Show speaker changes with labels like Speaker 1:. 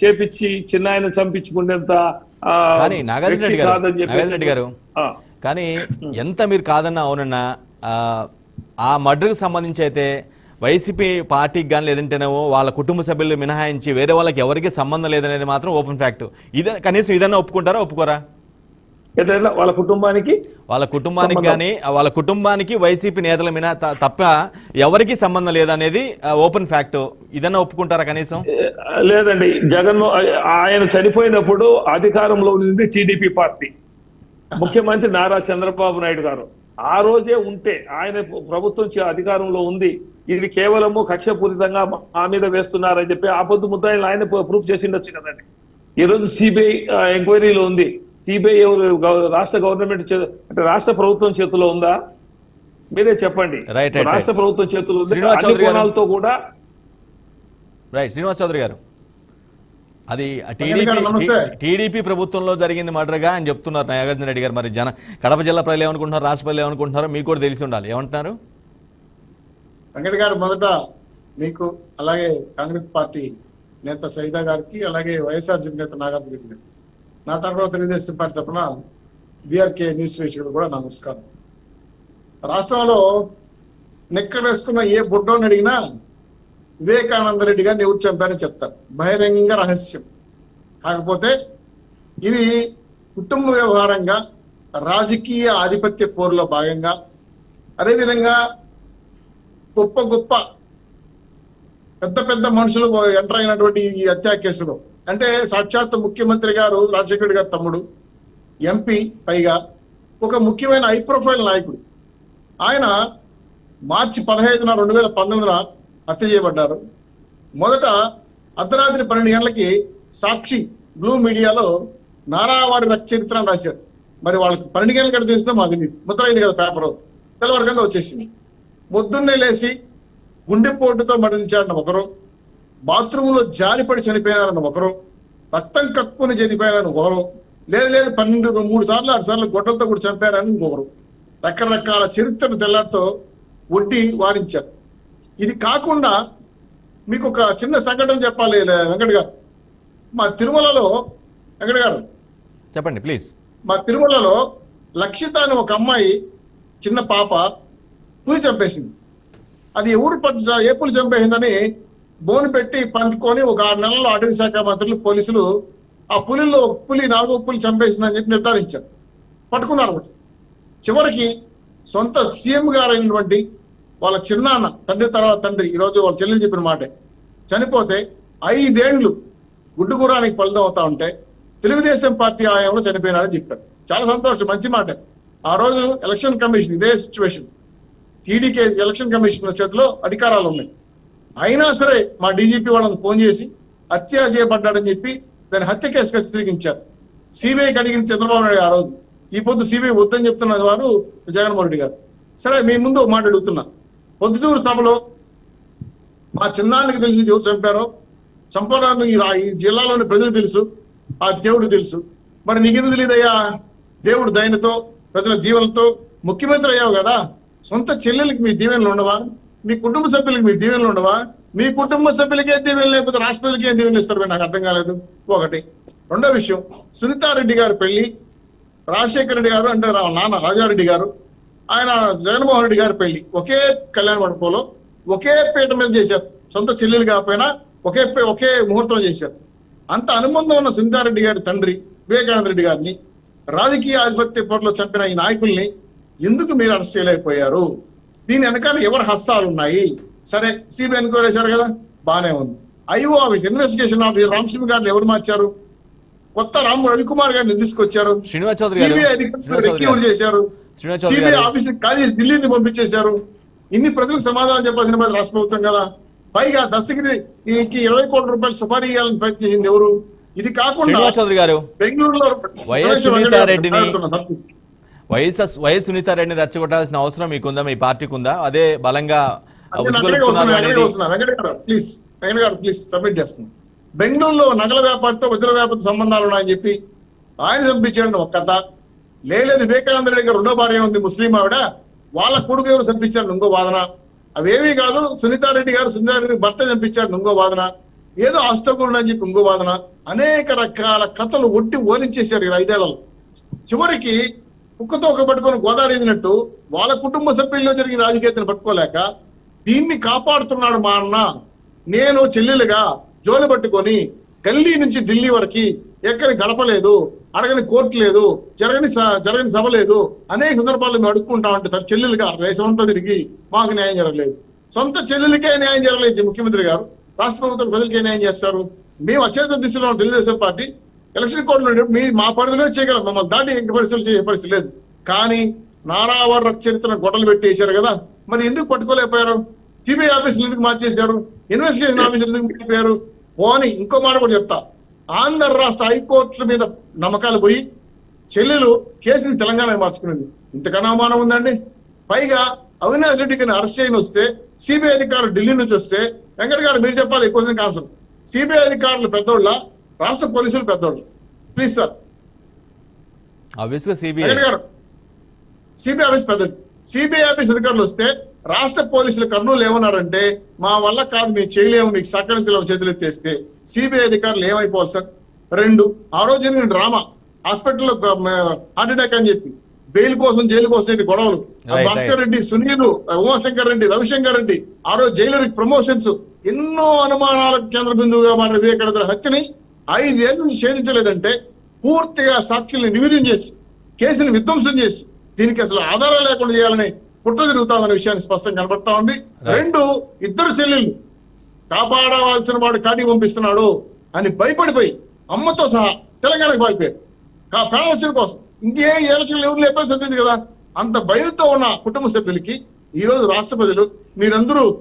Speaker 1: చేపించి చిన్న ఆయన చంపించుకునేంత
Speaker 2: కానీ నాగార్జున రెడ్డి గారు నాగార్జున రెడ్డి గారు కానీ ఎంత మీరు కాదన్నా అవునన్నా ఆ, మర్డర్కి సంబంధించి అయితే వైసీపీ పార్టీకి కానీ లేదంటేనేమో వాళ్ళ కుటుంబ సభ్యులు మినహాయించి వేరే వాళ్ళకి ఎవరికి సంబంధం లేదనేది మాత్రం ఓపెన్ ఫ్యాక్ట్. ఇదే కనీసం ఇదన్నా ఒప్పుకుంటారా ఒప్పుకోరా?
Speaker 1: వాళ్ళ కుటుంబానికి
Speaker 2: వాళ్ళ కుటుంబానికి కానీ వాళ్ళ కుటుంబానికి వైసీపీ నేతల మీద తప్ప ఎవరికి సంబంధం లేదనేది ఓపెన్ ఫ్యాక్ట్. ఇదన్నా ఒప్పుకుంటారా కనీసం?
Speaker 1: లేదండి. జగన్మో ఆయన చనిపోయినప్పుడు అధికారంలో ఉంది టీడీపీ పార్టీ. ముఖ్యమంత్రి నారా చంద్రబాబు నాయుడు గారు. ఆ రోజే ఉంటే ఆయన ప్రభుత్వం అధికారంలో ఉంది. ఇది కేవలము కక్షపూరితంగా మా మీద వేస్తున్నారని చెప్పి ఆపొద్దు ముద్దాయిలు ఆయన ప్రూఫ్ చేసి ఉండొచ్చు కదండి. ఈ రోజు సిబిఐ ఎంక్వైరీలో ఉంది. సిబిఐ రాష్ట్ర గవర్నమెంట్ అంటే రాష్ట్ర ప్రభుత్వం చేతిలో ఉందా? మీరే చెప్పండి. రాష్ట్ర ప్రభుత్వం చేతిలో ఉంది?
Speaker 2: శ్రీనివాస్
Speaker 1: అన్ని
Speaker 2: చౌదరి గారు.
Speaker 1: కోణాలతో కూడా
Speaker 2: రైట్ శ్రీనివాస్ చౌదరి గారు. అది
Speaker 3: నమస్తే.
Speaker 2: టీడీపీ ప్రభుత్వంలో జరిగింది మర్డర్గా అని చెప్తున్నారు నాగార్జున రెడ్డి గారు. మరి జన కడప జిల్లా ప్రజలు ఏమనుకుంటున్నారు? రాష్ట్ర ప్రజలు ఏమనుకుంటున్నారో మీకు కూడా తెలిసి ఉండాలి. ఏమంటున్నారు?
Speaker 3: వెంకట గారు మొదట మీకు అలాగే కాంగ్రెస్ పార్టీ నేత సైదా గారికి అలాగే వైఎస్ఆర్సీపీ నేత నాగార్జున రెడ్డి గారికి. నా తరఫున తెలుగుదేశం పార్టీ తరఫున బీఆర్కే న్యూస్ వీక్షకులు కూడా నా నమస్కారం. రాష్ట్రంలో నిక్క వేసుకున్న ఏ బుడ్డోని అడిగినా వివేకానంద రెడ్డి గారిని ఎవరు చంపారని చెప్తారు. బహిరంగ రహస్యం. కాకపోతే ఇది కుటుంబ వ్యవహారంగా రాజకీయ ఆధిపత్య పోరులో భాగంగా అదేవిధంగా గొప్ప గొప్ప పెద్ద పెద్ద మనుషులు ఎంటర్ అయినటువంటి ఈ హత్యా కేసులో అంటే సాక్షాత్ ముఖ్యమంత్రి గారు రాజశేఖర గారు గారి తమ్ముడు ఎంపీ పైగా ఒక ముఖ్యమైన హై ప్రొఫైల్ నాయకుడు. ఆయన మార్చి పదహైదున రెండు వేల పంతొమ్మిదిన హత్య చేయబడ్డారు. మొదట అర్ధరాత్రి పన్నెండు గంటలకి సాక్షి బ్లూ మీడియాలో నారావారి రక్త చరిత్ర అని రాశారు. మరి వాళ్ళకి పన్నెండు గంటలకి కంటే తెలిసిందో మాకు ముద్రైంది ముద్ర పేపరు కదా పేపర్. వచ్చేసింది. పొద్దున్నే లేచి గుండెపోటుతో మరణించాడు ఒకరు. బాత్రూంలో జారిపడి చనిపోయినారన్న ఒకరు రక్తం కక్కుని చనిపోయారని ఒకరు లేదు లేదు పన్నెండు మూడు సార్లు ఆరు సార్లు గొడ్డలతో కూడా చంపారని ఇంకొకరు. రకరకాల చరిత్ర తెల్లారితో వడ్డీ వారించారు. ఇది కాకుండా మీకు ఒక చిన్న సంఘటన చెప్పాలి వెంకట్ గారు. మా తిరుమలలో వెంకట్ గారు.
Speaker 2: చెప్పండి ప్లీజ్.
Speaker 3: మా తిరుమలలో లక్షిత అని ఒక అమ్మాయి చిన్న పాప పులి చంపేసింది. అది ఎవరు పట్టు ఏ పులి చంపేసిందని బోను పెట్టి పంచుకొని ఒక ఆరు నెలల్లో అటవీ శాఖ మంత్రులు పోలీసులు ఆ పులిలో ఒక పులి నాలుగో పులి చంపేసిందని చెప్పి నిర్ధారించారు. పట్టుకున్నారు ఒకటి. చివరికి సొంత సీఎం గారైనటువంటి వాళ్ళ చిన్నాన్న తండ్రి తర్వాత తండ్రి ఈరోజు వాళ్ళ చెల్లెలు చెప్పిన మాటే చనిపోతే ఐదేండ్లు గుడ్డుగురానికి ఫలితం అవుతా ఉంటే తెలుగుదేశం పార్టీ ఆయంలో చనిపోయినారని చెప్పారు. చాలా సంతోషం మంచి మాట. ఆ రోజు ఎలక్షన్ కమిషన్ ఇదే సిచ్యువేషన్. టీడీకే ఎలక్షన్ కమిషన్ చేతిలో అధికారాలు ఉన్నాయి. అయినా సరే మా డీజీపీ వాళ్ళని ఫోన్ చేసి హత్య చేయబడ్డాడని చెప్పి దాని హత్య కేసుగా చిత్రీకరించారు. సిబిఐకి అడిగిన చంద్రబాబు నాయుడు ఆ రోజు ఈ పొద్దు సిబిఐ వద్దని చెప్తున్న వారు జగన్మోహన్ రెడ్డి గారు. సరే మీ ముందు మాట అడుగుతున్నా. పొద్దుటూరు సభలో మా చిన్నానికి తెలిసి ఎవరు చంపారో చంపడానికి ఈ ఈ జిల్లాలోని ప్రజలు తెలుసు ఆ దేవుడు తెలుసు. మరి నీకెందుకు తెలియదయ్యా దేవుడు దయనతో ప్రజల దీవెనతో ముఖ్యమంత్రి అయ్యావు కదా సొంత చెల్లెలకి మీ దీవెనలు ఉండవా? మీ కుటుంబ సభ్యులకి మీ దీవెనలు ఉండవా? మీ కుటుంబ సభ్యులకే దీవెనలు లేకపోతే రాష్ట్ర ఏం దీవెనలు ఇస్తారు నాకు అర్థం కాలేదు. ఒకటి. రెండో విషయం సునీతారెడ్డి గారు పెళ్ళి రాజశేఖర రెడ్డి గారు అంటే నాన్న రాజారెడ్డి గారు ఆయన జగన్మోహన్ రెడ్డి గారి పెళ్ళి ఒకే కళ్యాణ మండపంలో ఒకే పీట మీద చేశారు. సొంత చెల్లెలు కాకపోయినా ఒకే పే- ఒకే ముహూర్తం చేశారు. అంత అనుబంధం ఉన్న సునీతారెడ్డి గారి తండ్రి వివేకానంద రెడ్డి గారిని రాజకీయ ఆధిపత్య పోరులో చంపిన ఈ నాయకుల్ని ఎందుకు మీరు అరెస్ట్ చేయలేకపోయారు? దీని వెనకాల ఎవరి హస్తాలు ఉన్నాయి? సరే సిబిఐ ఎన్క్వైరీ చేశారు కదా బానే ఉంది. IO office investigation officer Ramasimha గారిని ఎవరు మార్చారు? కొత్త రామ్ రవికుమార్ గారిని తీసుకొచ్చారు. సిబిఐ రిక్రూట్ చేశారు. సిబిఐ ఆఫీస్ ఖాళీ ఢిల్లీకి పంపించేశారు. ఇన్ని ప్రజలకు సమాధానం చెప్పాల్సిన బాధ్యత రాష్ట్ర ప్రభుత్వం కదా. పైగా దస్తగిరికి ఇరవై కోట్ల రూపాయలు సుపారీ ఇవ్వాలని ప్రయత్నించింది ఎవరు? ఇది కాకుండా
Speaker 2: శ్రీనివాస్ చౌదరి గారు.
Speaker 3: బెంగళూరులో
Speaker 2: వైఎస్
Speaker 3: వెంకటేశ్వర
Speaker 2: సునీతారెడ్డిని-
Speaker 3: తప్పు.
Speaker 2: వైఎస్ సునీతారెడ్డిని రెచ్చగొట్టాల్సిన అవసరం మీకుందా? మీ పార్టీకి ఉందా అదే బలంగా
Speaker 3: బెంగళూరులో నగల వ్యాపారితో వజ్ర వ్యాపారితో సంబంధాలు ఉన్నాయని చెప్పి ఆయన చంపించాడు ఒక కథ. లేదు వివేకానంద రెడ్డి గారు రెండో భార్య ఉంది ముస్లిం ఆవిడ. వాళ్ళ కొడుకు ఎవరు చంపించారు? ఇంకో వాదన. అవేమీ కాదు సునీతారెడ్డి గారు సునీతారెడ్డి భర్త చంపించాడు ఇంకో వాదన. ఏదో ఆస్తగురుడు అని చెప్పి ఇంకో వాదన. అనేక రకాల కథలు ఒట్టి ఓరించేశారు ఈ ఐదేళ్ళలో. చివరికి కుక్కతో ఒక పట్టుకొని గోదావరి ఎదినట్టు వాళ్ళ కుటుంబ సభ్యుల్లో జరిగిన రాజకీయతను పట్టుకోలేక దీన్ని కాపాడుతున్నాడు మా అన్న. నేను చెల్లెలుగా జోలి పట్టుకొని గల్లీ నుంచి ఢిల్లీ వరకు ఎక్కని గడపలేదు అడగని కోర్టు లేదు జరగని స- జరగని సభ లేదు. అనేక సందర్భాల్లో మేము అడుక్కుంటా ఉంటే తన చెల్లెలుగా దేశమంతా తిరిగి మాకు న్యాయం జరగలేదు. సొంత చెల్లెలకే న్యాయం జరగలేదు ముఖ్యమంత్రి గారు. రాష్ట్ర ప్రభుత్వం ప్రజలకే న్యాయం చేస్తారు. మేము అత్యంత దిశలో తెలుగుదేశం పార్టీ ఎలక్షన్ కోడ్ నుండి మీ మా పరిధిలో చేయగలం. మమ్మల్ని దాటి ఇంటి పరిస్థితులు చేసే పరిస్థితి లేదు. కానీ నారావర చరిత్ర గొడవలు పెట్టేశారు కదా. మరి ఎందుకు పట్టుకోలేకపోయారు? సిబిఐ ఆఫీసులు ఎందుకు మార్చేశారు? ఇన్వెస్టిగేషన్ ఆఫీసులు ఎందుకు పెట్టిపోయారు పోని ఇంకో మాట కూడా చెప్తా. ఆంధ్ర రాష్ట్ర హైకోర్టుల మీద నమ్మకాలు పోయి చెల్లెలు కేసుని తెలంగాణ మార్చుకునేది. ఇంతకన్నా అవమానం ఉందండి. పైగా అవినాష్ రెడ్డికి అరెస్ట్ చేయని వస్తే సిబిఐ అధికారులు ఢిల్లీ నుంచి వస్తే వెంకట గారు మీరు చెప్పాలి ఈ క్వశ్చన్ ఆన్సర్. సిబిఐ అధికారులు పెద్దోళ్ళ రాష్ట్ర పోలీసులు పెద్దోళ్ళు. ప్లీజ్ సార్
Speaker 2: సిబిఐ
Speaker 3: ఆఫీస్ పెద్దది. సిబిఐ ఆఫీస్ అధికారులు వస్తే రాష్ట్ర పోలీసులు కర్నూలు ఏమన్నారంటే మా వల్ల కాదు మేము చేయలేము మీకు సహకరించలేము చేతులు ఎత్తేస్తే సిబిఐ అధికారులు ఏమైపోవాలి సార్ రెండు ఆ రోజు డ్రామా. హాస్పిటల్లో హార్ట్ అటాక్ అని చెప్పి. బెయిల్ కోసం జైలు కోసం గొడవలు. భాస్కర్ రెడ్డి సునీల్ ఉమాశంకర్ రెడ్డి రవిశంకర్ రెడ్డి ఆ రోజు జైలర్కి ప్రమోషన్స్. ఎన్నో అనుమానాలకు కేంద్ర బిందువుగా మన వివేకానంద హత్యని ఐదేళ్ళ నుంచి ఛేదించలేదంటే పూర్తిగా సాక్షుల్ని నివేదన చేసి కేసుని విధ్వంసం చేసి దీనికి అసలు ఆధారం లేకుండా చేయాలని కుట్ర జరుగుతామనే విషయాన్ని స్పష్టంగా కనబడతా ఉంది. రెండు ఇద్దరు చెల్లెళ్ళు కాపాడవలసిన వాడు కాటికి పంపిస్తున్నాడు అని భయపడిపోయి అమ్మతో సహా తెలంగాణకు పారిపోయారు. ప్రాణరక్షణ కోసం. ఇంకే ఎలక్షన్లు ఎవరు లేపేసి కదా. అంత భయంతో ఉన్న కుటుంబ సభ్యులకి ఈ రోజు రాష్ట్ర ప్రజలు మీరందరూ